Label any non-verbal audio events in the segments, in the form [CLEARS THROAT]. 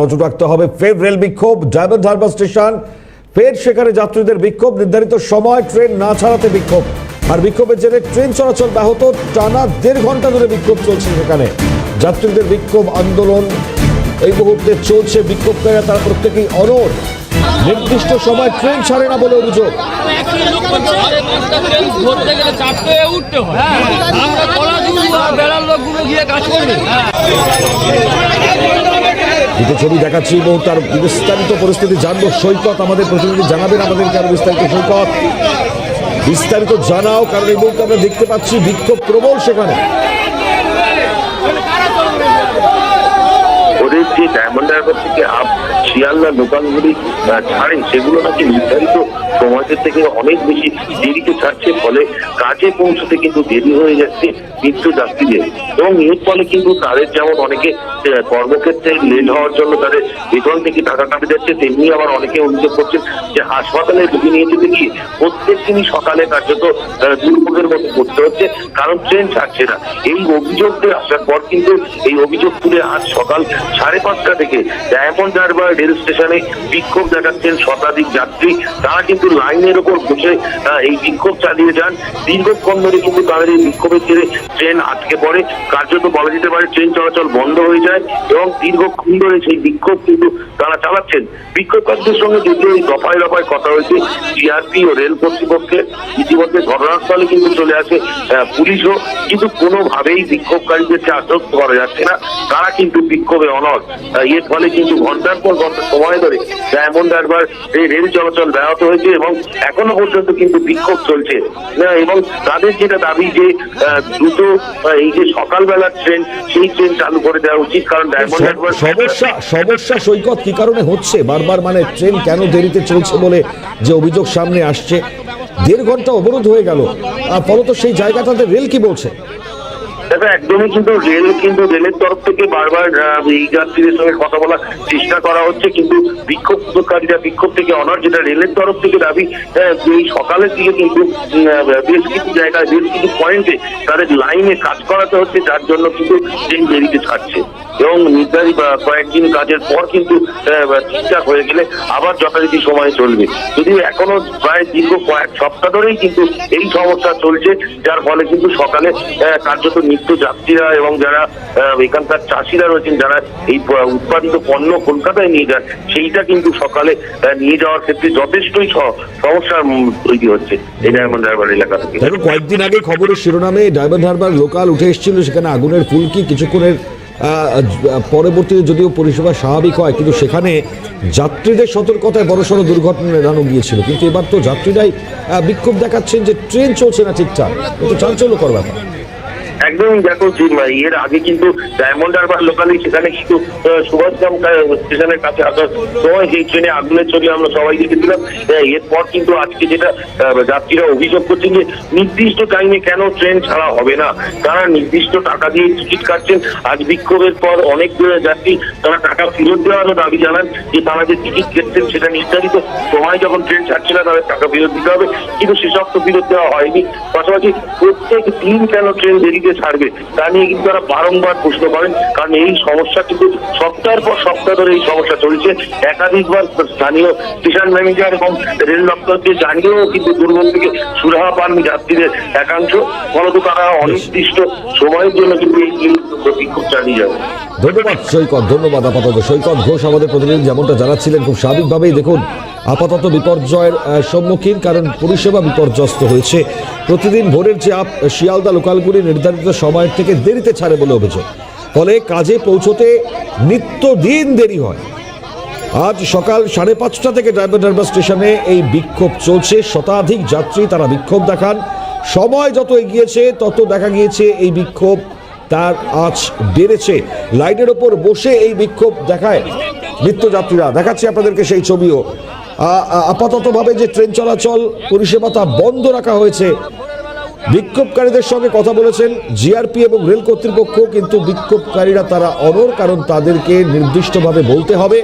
নজর রাখতে হবে। ফের রেল বিক্ষোভ ডায়মন্ড হারবার স্টেশন, ফের সেখানে যাত্রীদের বিক্ষোভ, নির্ধারিত সময় ট্রেন না ছাড়াতে বিক্ষোভ। আর বিক্ষোভের জেরে ট্রেন চলাচল ব্যাহত, টানা দেড় ঘণ্টা ধরে বিক্ষোভ চলছে সেখানে। যাত্রীদের বিক্ষোভ আন্দোলন এই মুহূর্তে চলছে, বিক্ষোভকারীরা তারা প্রত্যেকেই অনর নির্দিষ্ট সময় ট্রেন ছাড়ে না বলে অভিযোগ। হয়ে। দুটো ছবি দেখাচ্ছি এবং তার বিস্তারিত পরিস্থিতি জানব। সৈকত আমাদের প্রতিনিধি জানাবেন আমাদেরকে আরও বিস্তারিত সৈকত। বিস্তারিত জানাও, কারণ এই মুহূর্তে আমরা দেখতে পাচ্ছি বিক্ষোভ প্রবল সেখানে। ডায়মন্ড হারবার থেকে আপ শিয়ালদা দোকানগুলি ছাড়ে, সেগুলো নাকি নির্ধারিত সময়দের থেকে অনেক বেশি দেরিতে ছাড়ছে, ফলে কাজে পৌঁছতে কিন্তু দেরি হয়ে যাচ্ছে নিত্য যাত্রীদের এবং এর ফলে কিন্তু তাদের যেমন অনেকে কর্মক্ষেত্রে লেট হওয়ার জন্য তাদের বেতন থেকে টাকা কাটে যাচ্ছে, তেমনি আবার অনেকে অভিযোগ করছেন যে হাসপাতালে রুগী নিয়ে যেতে গিয়ে প্রত্যেক দিনই সকালে কার্যত দুর্ভোগের মধ্যে করতে হচ্ছে, কারণ ট্রেন ছাড়ছে না। এই অভিযোগটি আসার পর কিন্তু এই অভিযোগ তুলে আজ সকাল সাড়ে পাঁচটা থেকে ডায়মন্ড হারবার রেল স্টেশনে বিক্ষোভ দেখাচ্ছেন শতাধিক যাত্রী। তারা কিন্তু লাইনের ওপর বসে এই বিক্ষোভ চালিয়ে যান। দীর্ঘক্ষণ ধরে কিন্তু তাদের এই বিক্ষোভের জেরে ট্রেন আটকে পড়ে। কার্যত বলা যেতে পারে ট্রেন চলাচল বন্ধ হয়ে যায় এবং দীর্ঘক্ষণ ধরে সেই বিক্ষোভ কিন্তু তারা চালাচ্ছেন। বিক্ষোভকারীদের সঙ্গে যদিও এই দফায় দফায় কথা হয়েছে জিআরপি ও রেল কর্তৃপক্ষের ইতিমধ্যে ঘটনাস্থলে কিন্তু চলে আসে পুলিশও। কিন্তু কোনোভাবেই বিক্ষোভকারীদেরকে আশ্বস্ত করা যাচ্ছে না। তারা কিন্তু বিক্ষোভে অনর এর ফলে কিন্তু ঘণ্টার পর ঘণ্টা সময় ধরে ডায়মন্ড হারবার এই রেল চলাচল ব্যাহত হয়েছে এবং এখনও পর্যন্ত কিন্তু বিক্ষোভ চলছে। এবং তাদের যেটা দাবি যে দ্রুত এই যে সকালবেলার ট্রেন সেই ট্রেন চালু করে দেওয়া উচিত কারণ ডায়মন্ড হারবার সমস্যা সমস্যা সৈকত কি কারণে হচ্ছে? বারবার মানে ট্রেন কেন দেরিতে চলছে বলে যে অভিযোগ সামনে আসছে? দেড় ঘণ্টা অবরোধ হয়ে গেল। আর ফলত সেই জায়গাটাতে রেল কি বলছে? দেখো একদমই কিন্তু রেল কিন্তু রেলের তরফ থেকে বারবার এই যাত্রীদের সঙ্গে কথা বলার চেষ্টা করা হচ্ছে, কিন্তু বিক্ষোভকারীরা বিক্ষোভ থেকে অনার যেটা রেলের তরফ থেকে দাবি এই সকালের দিকে কিন্তু বেশ কিছু জায়গায়, বেশ কিছু পয়েন্টে তাদের লাইনে কাজ করাতে হচ্ছে, যার জন্য কিন্তু ট্রেন দেরিতে ছাড়ছে। এবং নির্ধারিত কয়েকদিন কাজের পর কিন্তু ঠিকঠাক হয়ে গেলে আবার যথারীতি সময় চলবে। যদিও এখনও প্রায় দীর্ঘ কয়েক সপ্তাহ ধরেই কিন্তু এই সমস্যা চলছে, যার ফলে কিন্তু সকালে কার্যত নিত্য যাত্রীরা এবং যারা এখানকার চাষিরা রয়েছেন, যারা এই উৎপাদিত পণ্য কলকাতায় নিয়ে যান, সেইটা কিন্তু সকালে নিয়ে যাওয়ার ক্ষেত্রে যথেষ্টই সমস্যার তৈরি হচ্ছে এই ডায়মন্ড হারবার এলাকা থেকে। কয়েকদিন আগে খবরের শিরোনামে ডায়মন্ড হারবার লোকাল উঠে এসেছিল, সেখানে আগুনের ফুলকি কিছুক্ষণের পরবর্তীতে যদিও পরিষেবা স্বাভাবিক হয়, কিন্তু সেখানে যাত্রীদের সতর্কতায় বড়সড় দুর্ঘটনা এড়ানো গিয়েছিল। কিন্তু এবার তো যাত্রীরাই বিক্ষোভ দেখাচ্ছেন যে ট্রেন চলছে না ঠিকঠাক। এটা চাঞ্চল্যকর ব্যাপার। একদমই দেখো যে এর আগে কিন্তু ডায়মন্ড হারবার লোকালি সেখানে কিন্তু সুভাষগ্রাম স্টেশনের কাছে আসার সময় সেই ট্রেনে আগুনের ছবি আমরা সবাই দেখেছিলাম। এরপর কিন্তু আজকে যেটা যাত্রীরা অভিযোগ করছেন যে নির্দিষ্ট টাইমে কেন ট্রেন ছাড়া হবে না? তারা নির্দিষ্ট টাকা দিয়ে টিকিট কাটছেন। আজ বিক্ষোভের পর অনেক যাত্রী তারা টাকা ফেরত দেওয়ারও দাবি জানান যে তারা যে টিকিট কেটেছেন সেটা নির্ধারিত সময় যখন ট্রেন ছাড়ছে না তাদের টাকা ফেরত দিতে হবে। কিন্তু সেসব তো ফেরত দেওয়া হয়নি। পাশাপাশি প্রত্যেক দিন কেন ট্রেন দেরিতে ছাড়বে তা নিয়ে কিন্তু তারা বারংবার প্রশ্ন করেন। কারণ এই সমস্যা কিন্তু সপ্তাহের পর সপ্তাহ ধরে এই সমস্যা চলছে। একাধিকবার স্থানীয় স্টেশন ম্যানেজার এবং রেল দপ্তরকে জানিয়েও কিন্তু দুর্ভোগ থেকে সুরাহা পান যাত্রীদের একাংশ। ফলত তারা অনির্দিষ্ট সময়ের জন্য কিন্তু এই বিক্ষোভ চালিয়ে যাবে। ধন্যবাদ সৈকত। ধন্যবাদ আপাতত। সৈকত ঘোষ আমাদের প্রতিনিধি যেমনটা জানাচ্ছিলেন খুব স্বাভাবিকভাবেই দেখুন আপাতত বিপর্যয়ের সম্মুখীন, কারণ পরিষেবা বিপর্যস্ত হয়েছে। প্রতিদিন ভোরের যে আপ, শিয়ালদা লোকালগুলি নির্ধারিত সময়ের থেকে দেরিতে ছাড়ে বলে অভিযোগ। ফলে কাজে পৌঁছতে নিত্যদিন দেরি হয়। আজ সকাল সাড়ে পাঁচটা থেকে ড্রাইভার হারবার স্টেশনে এই বিক্ষোভ চলছে। শতাধিক যাত্রী তারা বিক্ষোভ দেখান। সময় যত এগিয়েছে, তত দেখা গিয়েছে এই বিক্ষোভ তার আজ বেড়েছে। লাইনের ওপর বসে এই বিক্ষোভ দেখায় নিত্যযাত্রীরা দেখাচ্ছি আপনাদেরকে সেই ছবিও। আপাততভাবে যে ট্রেন চলাচল, পরিষেবা তা বন্ধ রাখা হয়েছে। বিক্ষোভকারীদের সঙ্গে কথা বলেছেন জিআরপি এবং রেল কর্তৃপক্ষ, কিন্তু বিক্ষোভকারীরা তারা অনর কারণ তাদেরকে নির্দিষ্টভাবে বলতে হবে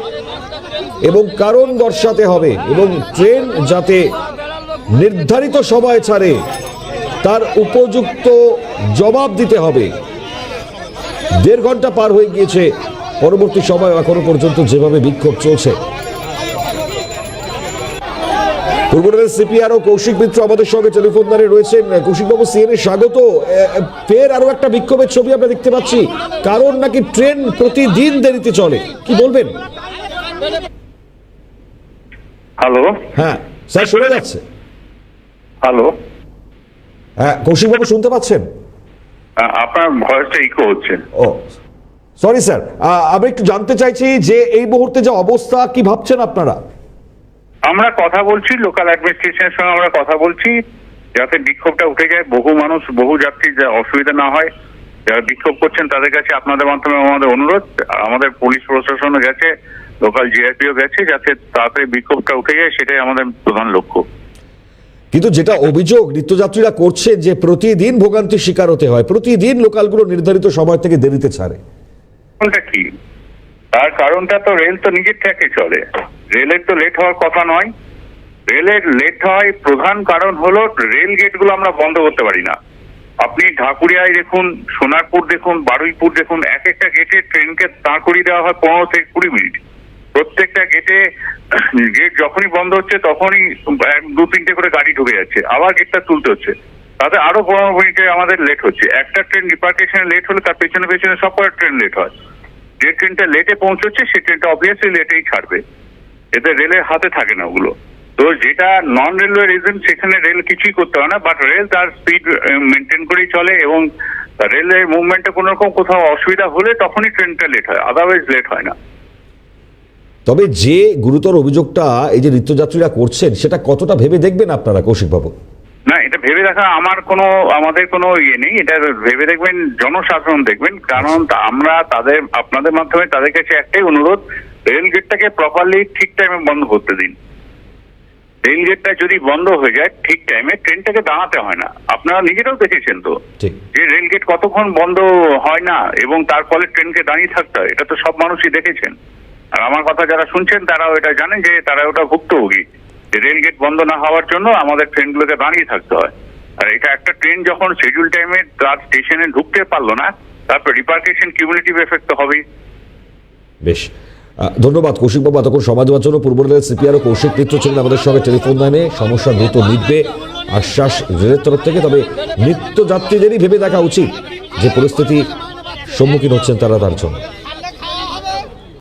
এবং কারণ দর্শাতে হবে এবং ট্রেন যাতে নির্ধারিত সময় ছাড়ে, তার উপযুক্ত জবাব দিতে হবে। দেড় ঘণ্টা পার হয়ে গিয়েছে, পরবর্তী সময় এখনও পর্যন্ত যেভাবে বিক্ষোভ চলছে। সিপিআর ও কৌশিক মিত্র আমাদের সঙ্গে টেলিফোন দাঁড়িয়ে রয়েছেন। কৌশিকবাবু সিএনএ স্বাগত। ফের আরও একটা বিক্ষোভের ছবি আমরা দেখতে পাচ্ছি। কারণ নাকি ট্রেন প্রতিদিন দেরিতে চলে? কি বলবেন? হ্যালো। হ্যাঁ স্যার শোনা যাচ্ছে। হ্যালো। হ্যাঁ কৌশিকবাবু শুনতে পাচ্ছেন? আপনার ভয়েসটা ইকো হচ্ছে। ও সরি স্যার। আমি একটু জানতে চাইছি যে এই মুহূর্তে যে অবস্থা কি ভাবছেন আপনারা? আমরা কথা বলছি লোকাল অ্যাডমিনিস্ট্রেশনের সঙ্গে আমরা কথা বলছি যাতে বিক্ষোভটা উঠে যায়। বহু মানুষ বহু যাত্রী যা অসুবিধা না হয় যারা বিক্ষোভ করছেন তাদের কাছে আপনাদের মাধ্যমে আমাদের অনুরোধ আমাদের পুলিশ প্রশাসনও গেছে লোকাল জিআরপিও গেছে যাতে তাড়াতাড়ি বিক্ষোভটা উঠে যায় সেটাই আমাদের প্রধান লক্ষ্য। কিন্তু যেটা অভিযোগ নিত্যযাত্রীরা করছে যে প্রতিদিন ভোগান্তির শিকার হতে হয়। প্রতিদিন লোকালগুলো নির্ধারিত সময় থেকে দেরিতে ছাড়ে। কারণটা কি? তার কারণটা তো রেল তো নিজের ট্র্যাকে চলে। রেলের তো লেট হওয়ার কথা নয়। রেলের লেট হয় প্রধান কারণ হলো রেল গেটগুলো আমরা বন্ধ করতে পারি না। আপনি ঢাকুরিয়ায় দেখুন, সোনারপুর দেখুন, বারুইপুর দেখুন, এক একটা গেটে ট্রেনকে দাঁড় করিয়ে দেওয়া হয় পনেরো থেকে কুড়ি মিনিট। প্রত্যেকটা গেটে গেট [CLEARS THROAT] যখনই বন্ধ হচ্ছে তখনই দু, তিনটে করে গাড়ি ঢুকে যাচ্ছে। আবার গেটটা তুলতে হচ্ছে। তাতে আরও পনেরো মিনিটে আমাদের লেট হচ্ছে। একটা ট্রেন ডিপার্টেশনে লেট হলে তার পেছনে পেছনে সব কটা ট্রেন লেট হয়। যে ট্রেনটা লেটে পৌঁছচ্ছে সেই ট্রেনটা অবভিয়াসলি লেটেই ছাড়বে। এতে রেলের হাতে থাকে না ওগুলো। তো যেটা নন রেলওয়ে রিজন সেখানে রেল কিছুই করতে হয় না বাট রেল তার স্পিড মেনটেন করেই চলে এবং রেলের মুভমেন্টে কোনো রকম কোথাও অসুবিধা হলে তখনই ট্রেনটা লেট হয় আদারওয়াইজ লেট হয় না। তবে যে গুরুতর অভিযোগটা এই যে নিত্যযাত্রীরা করছেন, সেটা কতটা ভেবে দেখবেন আপনারা, কৌশিকবাবু? না এটা ভেবে দেখা আমার কোনো আমাদের কোনো ইয়ে নেই। এটা ভেবে দেখবেন জনসাধারণ দেখবেন। কারণ আমরা তাদের আপনাদের মাধ্যমে তাদের কাছে একটাই অনুরোধ রেল গেটটাকে প্রপারলি ঠিক টাইমে বন্ধ করতে দিন। রেল গেটটা যদি বন্ধ হয়ে যায় ঠিক টাইমে ট্রেনটাকে দাঁড়াতে হয় না। আপনারা নিজেরাও দেখেছেন তো যে রেল গেট কতক্ষণ বন্ধ হয় না এবং তার ফলে ট্রেনকে দাঁড়িয়ে থাকতে হয়। এটা তো সব মানুষই দেখেছেন। আর আমার কথা যারা শুনছেন তারাও এটা জানেন যে তারা ওটা ভুক্তভোগী। রেল গেট বন্ধ না হওয়ার জন্য আমাদের ট্রেনগুলোকে দাঁড়িয়ে থাকতে হয়। আর এটা একটা ট্রেন যখন শিডিউল টাইমে তার স্টেশনে ঢুকতে পারল না, তারপর রিপার্কেশন কিউমুলেটিভ এফেক্ট তো হবেই। বেশ। ধন্যবাদ কৌশিকবাবু এতক্ষণ দেওয়ার জন্য পূর্ব রেলের সিপিআর ও কৌশিক মিত্র ছিলেন আমাদের সঙ্গে টেলিফোন লাইনে। সমস্যা দ্রুত মিটবে আশ্বাস রেলের তরফ থেকে, তবে নিত্যযাত্রীদেরই ভেবে দেখা উচিত যে পরিস্থিতি সম্মুখীন হচ্ছেন তারা তার জন্য।